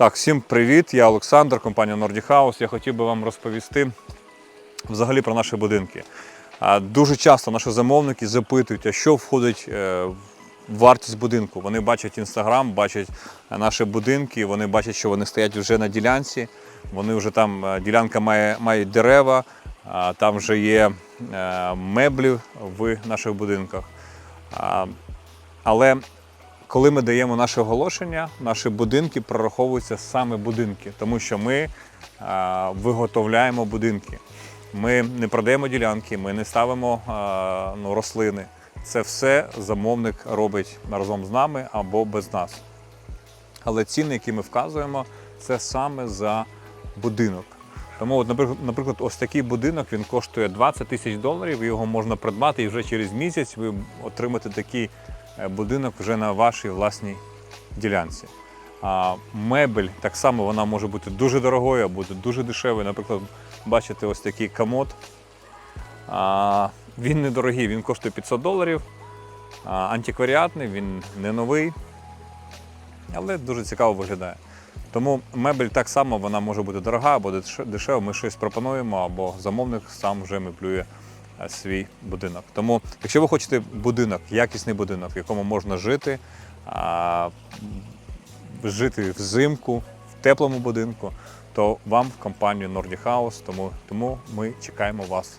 Так, всім привіт! Я Олександр, компанія Nordic House. Я хотів би вам розповісти взагалі про наші будинки. Дуже часто наші замовники запитують, а що входить е, в вартість будинку. Вони бачать інстаграм, бачать е, наші будинки, вони бачать, що вони стоять вже на ділянці. Вони вже там е, ділянка має, має дерева, там вже є меблі в наших будинках. Але коли ми даємо наше оголошення, наші будинки прораховуються саме будинки, тому що ми а, виготовляємо будинки. Ми не продаємо ділянки, ми не ставимо а, ну, рослини. Це все замовник робить разом з нами або без нас. Але ціни, які ми вказуємо, це саме за будинок. Тому, от, наприклад, ось такий будинок він коштує 20 тисяч доларів. Його можна придбати і вже через місяць ви отримаєте такий е, будинок вже на вашій власній ділянці. А мебель так само вона може бути дуже дорогою, а бути дуже дешевою. Наприклад, бачите, ось такий комод. А, він недорогий, він коштує 500 доларів. А, антикваріатний, він не новий, але дуже цікаво виглядає. Тому мебель так само вона може бути дорога або дешева. Ми щось пропонуємо, або замовник сам вже меблює е, свій будинок. Тому, якщо ви хочете будинок, якісний будинок, в якому можна жити, а, жити взимку, в теплому будинку, то вам в компанію Nordic House, тому, тому ми чекаємо вас